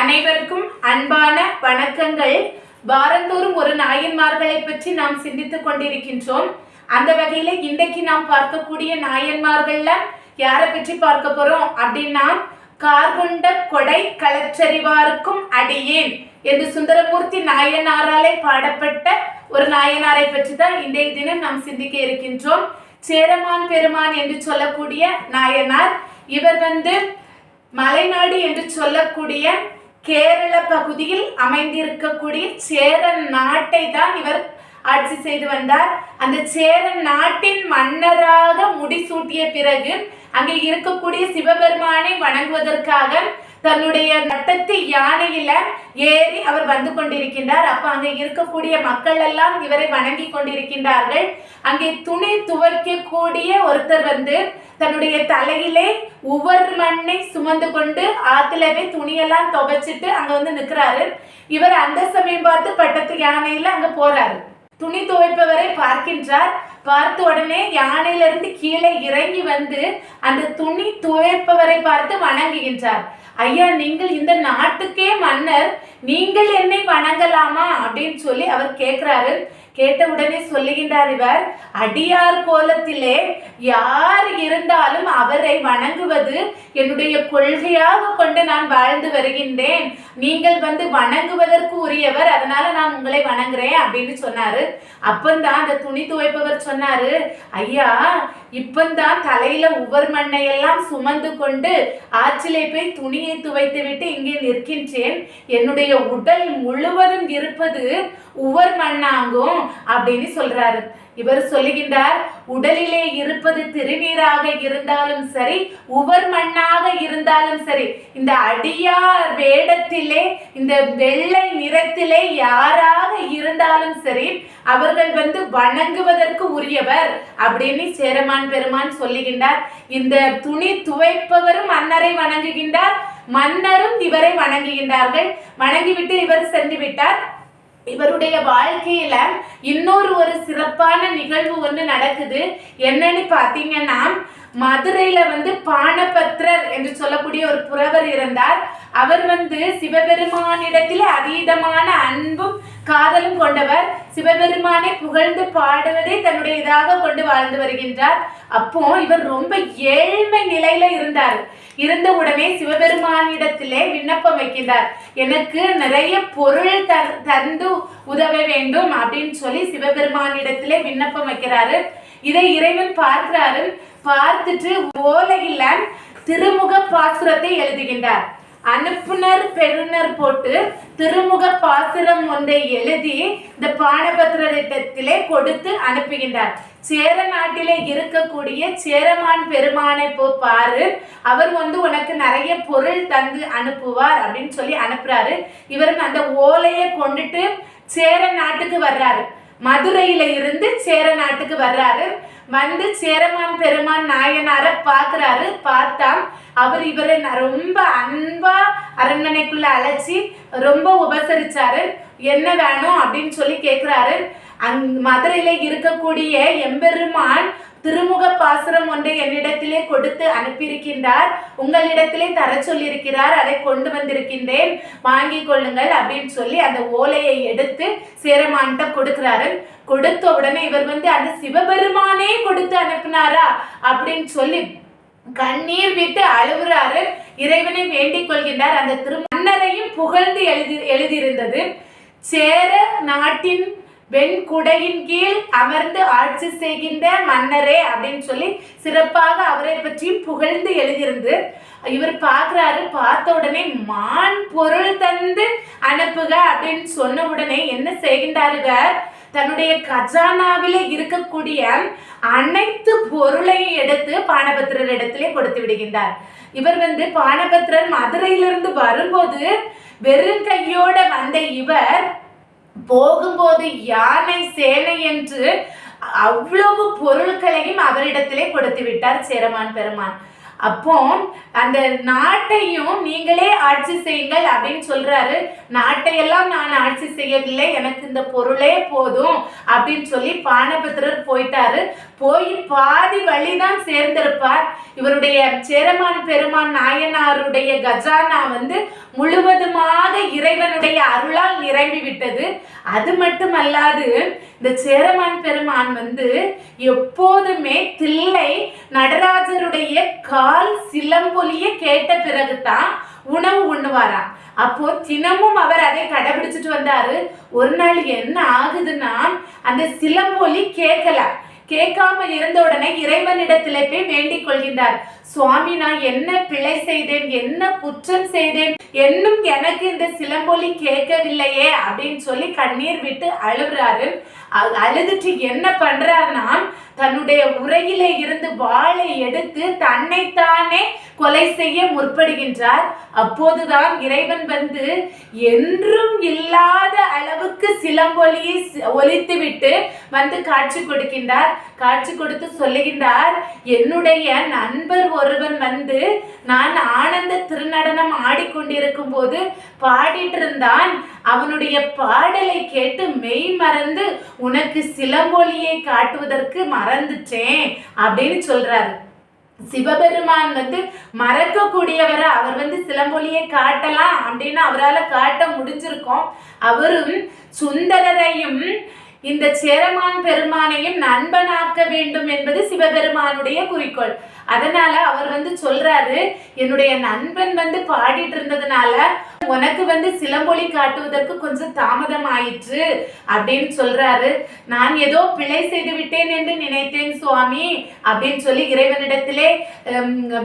அனைவருக்கும் அன்பான வணக்கங்கள். வாரந்தோறும் ஒரு நாயன்மார்களை பற்றி நாம் சிந்தித்துக் கொண்டிருக்கின்றோம். அந்த வகையில இன்றைக்கு நாம் பார்க்கக்கூடிய நாயன்மார்கள்ல யாரை பற்றி பார்க்க போறோம் அப்படின்னா கார்கொண்ட கொடை களச்சரிவாருக்கும் அடியேன் என்று சுந்தரமூர்த்தி நாயனாராலே பாடப்பட்ட ஒரு நாயனாரை பற்றி தான் இன்றைய தினம் நாம் சிந்திக்க இருக்கின்றோம். சேரமான் பெருமான் என்று சொல்லக்கூடிய நாயனார் இவர் வந்து மலைநாடு என்று சொல்லக்கூடிய கேரள பகுதியில் அமைந்திருக்கக்கூடிய சேரன் நாட்டை தான் இவர் ஆட்சி செய்து வந்தார். அந்த சேரன் நாட்டின் மன்னராக முடிசூட்டிய பிறகு அங்கே இருக்கக்கூடிய சிவபெருமானை வணங்குவதற்காக தன்னுடைய நட்டத்து யானையில ஏறி அவர் வந்து கொண்டிருக்கின்றார். அப்ப அங்கே இருக்கக்கூடிய மக்கள் எல்லாம் இவரை வணங்கி கொண்டிருக்கின்றார்கள். அங்கே துணி துவைக்கக்கூடிய ஒருத்தர் வந்து தன்னுடைய தலையிலே உவர் மண்ணை சுமந்து கொண்டு ஆத்துலவே துணியெல்லாம் துவைச்சிட்டு அங்க வந்து நிக்கிறாரு. இவர் அந்த சமயம் பார்த்து பட்டத்து யானையில அங்க போறாரு. துணி துவைப்பவரை பார்க்கின்றார். பார்த்த உடனே யானையிலிருந்து கீழே இறங்கி வந்து அந்த துணி துவைப்பவரை பார்த்து வணங்குகின்றார். ஐயா நீங்கள் இந்த நாட்டுக்கே மன்னர். நீங்கள் என்னை வணங்கலாமா? அப்படின்னு சொல்லி அவர் கேட்கிறாரு. கேட்ட உடனே சொல்லுகின்றார் இவர் அடியார் கோலத்திலே யார் இருந்தாலும் அவரை வணங்குவது என்னுடைய கொள்கையாக கொண்டு நான் வாழ்ந்து வருகின்றேன். நீங்கள் வந்து வணங்குவதற்கு உரியவர் அதனால நான் உங்களை வணங்குறேன் அப்படின்னு சொன்னாரு. அப்பந்தான் அந்த துணி துவைப்பவர் சொன்னாரு ஐயா இப்பந்தான் தலையில உவர் மண்ணை எல்லாம் சுமந்து கொண்டு ஆற்றிலே போய் துணியை துவைத்து விட்டு இங்கே நிற்கின்றேன். என்னுடைய உடல் முழுவதும் இருப்பது உவர் மண்ணாகும் அப்படின்னு சொல்றாரு. இவர் சொல்லுகின்றார் உடலிலே இருப்பது திருநீராக இருந்தாலும் சரி உவர் மண்ணாக இருந்தாலும் சரி இந்த அடியார் வேடத்திலே இந்த வெள்ளை நிறத்திலே யாராக இருந்தாலும் சரி அவர்கள் வந்து வணங்குவதற்கு உரியவர் அப்படின்னு சேரமான் பெருமான் சொல்லுகின்றார். இந்த துணி துவைப்பவரும் மன்னரை வணங்குகின்றார் மன்னரும் இவரை வணங்குகின்றார்கள். வணங்கிவிட்டு இவர் சென்று விட்டார். இவருடைய வாழ்க்கையில இன்னொரு ஒரு சிறப்பான நிகழ்வு ஒன்று நடக்குது. என்னன்னு பாத்தீங்கன்னா மதுரையில வந்து பானபத்ரர் என்று சொல்லக்கூடிய ஒரு புறவர் இருந்தார். அவர் வந்து சிவபெருமானிடத்தில் அதீதமான அன்பும் காதலும் கொண்டவர். சிவபெருமானை புகழ்ந்து பாடுவதை தன்னுடைய இதாக கொண்டு வாழ்ந்து வருகின்றார். அப்போ இவர் ரொம்ப ஏழ்மை நிலையில இருந்தார். இருந்த உடனே சிவபெருமானிடத்திலே விண்ணப்பம் வைக்கின்றார். எனக்கு நிறைய பொருள் தர் தந்து உதவ வேண்டும் அப்படின்னு சொல்லி சிவபெருமானிடத்திலே விண்ணப்பம் வைக்கிறாரு. இதை இறைவன் பார்க்கிறாரு. பார்த்துட்டு ஓலையில திருமுக பாசுரத்தை எழுதுகின்றார். அனுப்புனர் பெறுநர் போட்டு திருமுக பாசுரம் ஒன்றை எழுதி இந்த பானபத்திரத்திலே கொடுத்து அனுப்புகின்றார். சேர நாட்டிலே இருக்கக்கூடிய சேரமான் பெருமானை போ பாரு அவர் வந்து உனக்கு நிறைய பொருள் தந்து அனுப்புவார் அப்படின்னு சொல்லி அனுப்புறாரு. இவரும் அந்த ஓலையை கொண்டுட்டு சேர நாட்டுக்கு வர்றாரு. மதுரையில இருந்து சேர நாட்டுக்கு வர்றாரு. வந்து சேரமான் பெருமான் நாயனாரை பார்க்குறாரு. பார்த்தா அவர் இவரை நான் ரொம்ப அன்பா அரண்மனைக்குள்ள அழைச்சி ரொம்ப உபசரிச்சாரு. என்ன வேணும்? அப்படின்னு சொல்லி கேட்குறாரு அங் மதுரையில இருக்கக்கூடிய எம்பெருமான் திருமுக பாசுரம் ஒன்றை என்னிடத்திலே கொடுத்து அனுப்பியிருக்கின்றார். உங்களிடத்திலே தர சொல்லியிருக்கிறார். அதை கொண்டு வந்திருக்கின்றேன். வாங்கி கொள்ளுங்கள் அப்படின்னு சொல்லி அந்த ஓலையை எடுத்து சேரமான்கிட்ட கொடுக்குறாரு. கொடுத்த உடனே இவர் வந்து அந்த சிவபெருமானே கொடுத்து அனுப்பினாரா அப்படின்னு சொல்லி கண்ணீர் விட்டு அழுகுறாரு. இறைவனை வேண்டிக் கொள்கின்றார். அந்த திரு மன்னரையும் புகழ்ந்து எழுதி எழுதியிருந்தது. சேர நாட்டின் வெண்குடையின் கீழ் அமர்ந்து ஆட்சி செய்கின்ற மன்னரே அப்படின்னு சொல்லி சிறப்பாக அவரை பற்றியும் புகழ்ந்து எழுதியிருந்து இவர் பார்க்குறாரு. பார்த்த உடனே மான் பொருள் தந்து அனுப்புக அப்படின்னு சொன்ன உடனே என்ன செய்கின்றாருங்க தன்னுடைய கஜானாவிலே இருக்கக்கூடிய அனைத்து பொருளையும் எடுத்து பானபத்திரர் இடத்திலே கொடுத்து விடுகின்றார். இவர் வந்து பானபத்திரர் மதுரையிலிருந்து வரும்போது வெறும் கையோட வந்த இவர் போகும்போது யானை சேனை என்று அவ்வளவு பொருட்களையும் அவரிடத்திலே கொடுத்து விட்டார் சேரமான் பெருமான். அப்போ அந்த நாட்டையும் நீங்களே ஆட்சி செய்யுங்கள் அப்படின்னு சொல்றாரு. நாட்டையெல்லாம் நான் ஆட்சி செய்யவில்லை எனக்கு இந்த பொருளே போதும் அப்படின்னு சொல்லி பானபத்திரர் போயிட்டாரு. போய் பாதி வழிதான் சேர்ந்திருப்பார். இவருடைய சேரமான் பெருமான் நாயனாருடைய கஜானா வந்து முழுவதுமாக இறைவனுடைய அருளால் நிரம்பி விட்டது அது மட்டுமல்லாது இந்த சேரமான் பெருமான் வந்து எப்போதுமே தில்லை நடராஜருடைய கால் சிலம்பொலிய கேட்ட பிறகுதான் உணவு உண்ணுவாராம். அப்போ தினமும் அவர் அதை கடைபிடிச்சிட்டு வந்தாரு. ஒரு நாள் என்ன ஆகுதுன்னா அந்த சிலம்பொலி கேட்கல. கேட்காம இருந்த உடனே இறைவனிடத்திலே போய் வேண்டிக் கொள்கின்றார். சுவாமி நான் என்ன பிழை செய்தேன்? என்ன குற்றம் செய்தேன்? என்னும் எனக்கு இந்த சிலம்பொலி கேட்கவில்லையே அப்படின்னு சொல்லி கண்ணீர் விட்டு அழுகுறாரு அழுதுட்டு என்ன பண்றாருன்னா தன்னுடைய உரையிலே இருந்து வாளை எடுத்து தன்னைத்தானே கொலை செய்ய முற்படுகின்றார். அப்போதுதான் இறைவன் வந்து என்றும் இல்லாத அளவுக்கு சிலம்பொலியை ஒலித்துவிட்டு வந்து காட்சி கொடுக்கின்றார். காட்சி கொடுத்து சொல்லுகின்றார் என்னுடைய நண்பர் ஒருவன் வந்து நான் ஆனந்த திருநடனம் ஆடிக்கொண்டிருக்கும் போது பாடிட்டு இருந்தான் அவனுடைய பாடலை கேட்டு மெய் மறந்து உனக்கு சிலம்பொலியை காட்டுவதற்கு மறந்துட்டேன் அப்படின்னு சொல்றாரு. சிவபெருமான் வந்து மறக்கக்கூடியவரை அவர் வந்து சிலம்பொலியை காட்டலாம் அப்படின்னு அவரால் காட்ட முடிஞ்சிருக்கோம். அவரும் சுந்தரரையும் இந்த சேரமான் பெருமானையும் நண்பனாக்க வேண்டும் என்பது சிவபெருமானுடைய குறிக்கோள். அதனால அவர் வந்து சொல்றாரு என்னுடைய நண்பன் வந்து பாடிட்டு இருந்ததுனால உனக்கு வந்து சிலம்பொலி காட்டுவதற்கு கொஞ்சம் தாமதம் ஆயிற்று அப்படின்னு சொல்றாரு. நான் ஏதோ பிழை செய்து விட்டேன் என்று நினைத்தேன் சுவாமி அப்படின்னு சொல்லி இறைவனிடத்திலே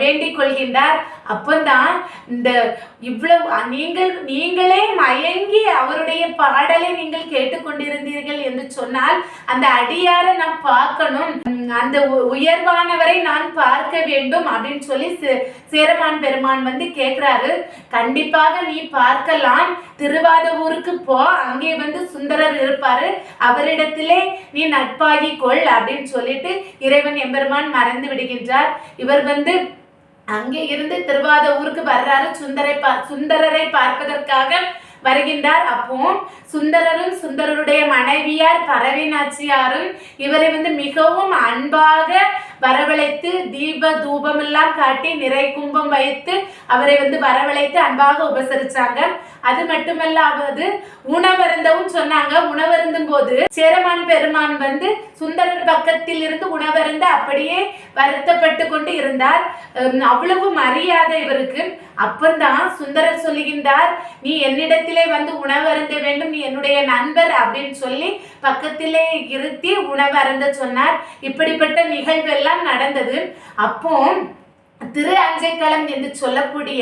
வேண்டிக் கொள்கின்றார். அப்பந்தான் இந்த இவ்வளவு நீங்கள் நீங்களே மயங்கி அவருடைய பாடலை நீங்கள் கேட்டுக்கொண்டிருந்தீர்கள் என்று சொன்னால் அந்த அடியாரை நான் பார்க்கணும். அந்த உ- உயர்வானவரை நான் பார்க்க வேண்டும் அப்படின்னு சொல்லி சே- சேரமான் பெருமான் வந்து கேட்கிறாரு கண்டிப்பாக நீ பார்க்கலாம். திருவாதூருக்கு போ. அங்கே வந்து சுந்தரர் இருப்பாரு. அவரிடத்திலே நீ நட்பாகி கொள் அப்படின்னு சொல்லிட்டு இறைவன் எம்பெருமான் மறந்து விடுகின்றார். இவர் வந்து அங்கே இருந்து திருவாத ஊருக்கு வர்றாரு. சுந்தரை பா சுந்தரரை பார்ப்பதற்காக வருகின்றார். அப்போ சுந்தரரும் சுந்தரருடைய மனைவியார் பரவினாச்சியாரும் இவரை வந்து மிகவும் அன்பாக வரவழைத்து தீப தூபம் எல்லாம் காட்டி நிறை கும்பம் வைத்து அவரை வந்து வரவழைத்து அன்பாக உபசரிச்சாங்க. அது மட்டுமல்லாவது உணவருந்தவும் சொன்னாங்க. உணவருந்தும் போது சேரமான் பெருமான் வந்து சுந்தரர் பக்கத்தில் இருந்து உணவருந்த அப்படியே வருத்தப்பட்டு கொண்டு இருந்தார். அவ்வளவு மரியாதை இவருக்கு. அப்பந்தான் சுந்தரர் சொல்லுகின்றார் நீ என்னிடத்திலே வந்து உணவருந்த வேண்டும். நீ என்னுடைய நண்பர் அப்படின்னு சொல்லி பக்கத்திலே இருத்தி உணவருந்த சொன்னார். இப்படிப்பட்ட நிகழ்வெல்லாம் நடந்தது. அப்போ திரு அஞ்சைக்களம் என்று சொல்லக்கூடிய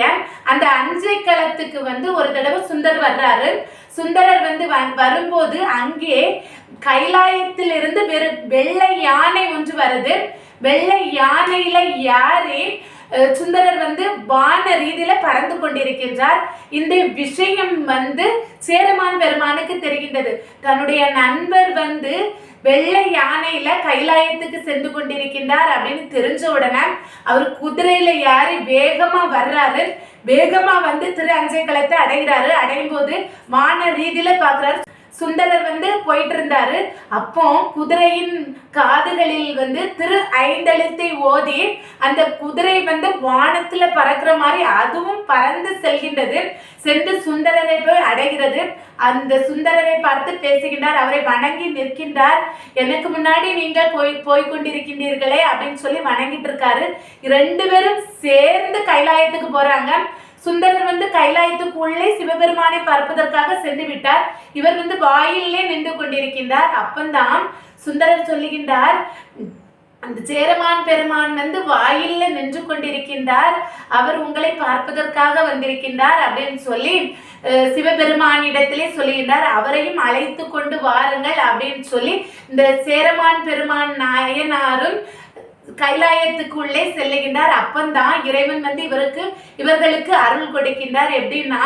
அந்த அஞ்சைக்களத்துக்கு வந்து ஒரு தடவை சுந்தர் வர்றாரு. சுந்தரர் வந்து வரும்போது அங்கே கைலாயத்திலிருந்து வெறு வெள்ளை யானை ஒன்று வருது. வெள்ளை யானையில யாரே சுந்தரர் வந்து வான ரீதியில பறந்து கொண்டிருக்கின்றார். இந்த விஷயம் வந்து சேரமான் பெருமானுக்கு தெரிகின்றது. தன்னுடைய நண்பர் வந்து வெள்ளை யானையில கைலாயத்துக்கு சென்று கொண்டிருக்கின்றார் அப்படின்னு தெரிஞ்ச உடனே அவர் குதிரையில யாரி வேகமா வர்றாரு. வேகமா வந்து திரு அஞ்சைக்களத்தை அடைகிறாரு. அடையும் போது வான ரீதியில பாக்குறாரு சுந்தரர் வந்து போயிட்டு இருந்தாரு அப்போ குதிரையின் காதுகளில் வந்து திரு ஐந்தெழுத்தை ஓதி அந்த குதிரை வந்து வானத்துல பறக்கிற மாதிரி அதுவும் பறந்து செல்கின்றது. சென்று சுந்தரரை போய் அடைகிறது. அந்த சுந்தரரை பார்த்து பேசுகின்றார் அவரை வணங்கி நிற்கின்றார். எனக்கு முன்னாடி நீங்கள் போய் போய்கொண்டிருக்கின்றீர்களே அப்படின்னு சொல்லி வணங்கிட்டு இருக்காரு ரெண்டு பேரும் சேர்ந்து கைலாயத்துக்கு போறாங்க. சுந்தரர் வந்து கைலாயத்துக்குள்ளே சிவபெருமானை பார்ப்பதற்காக சென்று விட்டார். இவர் வந்து வாயிலே நின்று கொண்டிருக்கின்றார். அப்பந்தான் சுந்தரர் சொல்லுகின்றார் அந்த சேரமான் பெருமான் வந்து வாயில்ல நின்று கொண்டிருக்கின்றார். அவர் உங்களை பார்ப்பதற்காக வந்திருக்கின்றார் அப்படின்னு சொல்லி சிவபெருமானிடத்திலே சொல்லுகின்றார். அவரையும் அழைத்து கொண்டு வாருங்கள் அப்படின்னு சொல்லி இந்த சேரமான் பெருமான் நாயனாரும் கைலாயத்துக்குள்ளே செல்லுகின்றார். அப்பந்தான் இறைவன் வந்து இவருக்கு இவர்களுக்கு அருள் கொடுக்கின்றார். எப்படின்னா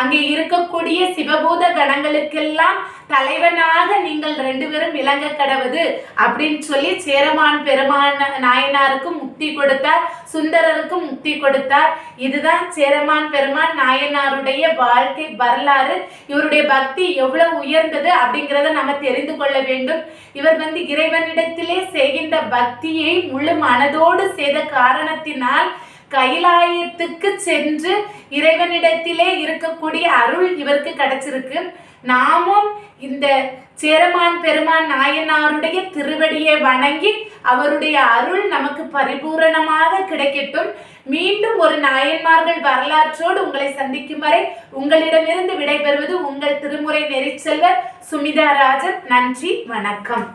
அங்கே இருக்கக்கூடிய சிவபூத கணங்களுக்கெல்லாம் தலைவனாக நீங்கள் ரெண்டு பேரும் விளங்க கடவுது அப்படின்னு சொல்லி சேரமான் பெருமான் நாயனாருக்கும் முக்தி கொடுத்தார் சுந்தரருக்கும் முக்தி கொடுத்தார். இதுதான் சேரமான் பெருமான் நாயனாருடைய வாழ்க்கை வரலாறு. இவருடைய பக்தி எவ்வளவு உயர்ந்தது அப்படிங்கிறத நம்ம தெரிந்து கொள்ள வேண்டும். இவர் வந்து இறைவனிடத்திலே செய்கின்ற பக்தியை முழு மனதோடு செய்த காரணத்தினால் கைலாயத்துக்கு சென்று இறைவனிடத்திலே இருக்கக்கூடிய அருள் இவருக்கு கிடைச்சிருக்கு. நாமும் இந்த சேரமான் பெருமான் நாயனாருடைய திருவடியை வணங்கி அவருடைய அருள் நமக்கு பரிபூரணமாக கிடைக்கட்டும். மீண்டும் ஒரு நாயன்மார்கள் வரலாற்றோடு உங்களை சந்திக்கும் வரை உங்களிடமிருந்து விடைபெறுவது உங்கள் திருமுறை நெறிச்செல்வர் சுமிதா ராஜன் நன்றி வணக்கம்.